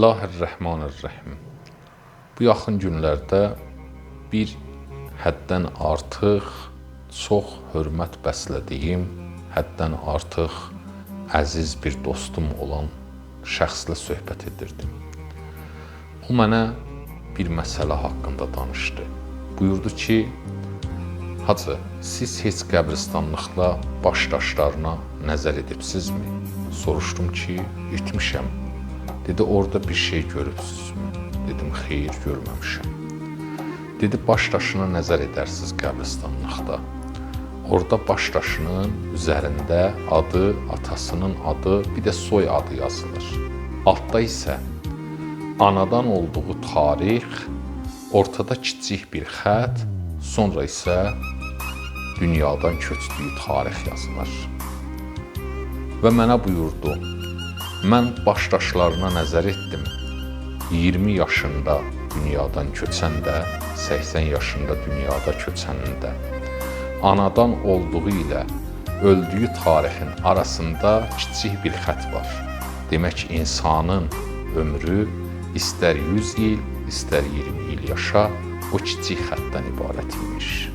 Bismillahirrahmanirrahim. Bu yaxın günlərdə bir həddən artıq çox hörmət bəslədiyim, həddən artıq əziz bir dostum olan şəxslə söhbət edirdim. O mənə bir məsələ haqqında danışdı. Buyurdu ki, Hacı, siz heç qəbristanlıqla baş daşlarına nəzər edibsizmi? Soruşdum ki, etmişəm. Dedi, orada bir şey görübsünüzmü? Dedim, xeyr, görməmişəm. Dedi, baş daşına nəzər edərsiz qəbristanlıqda. Orada baş daşının üzərində adı, atasının adı, bir də soy adı yazılır. Altda isə anadan olduğu tarix, ortada kiçik bir xətt, sonra isə dünyadan köçdüyü tarix yazılır. Və mənə buyurdu, mən baş daşlarına nəzər etdim. 20 yaşında dünyadan köçən də, 80 yaşında dünyada köçənin də anadan olduğu ilə öldüyü tarixin arasında kiçik bir xətt var. Demək insanın ömrü istər 100 il, istər 20 il yaşa, o kiçik xəttdən ibarət imiş.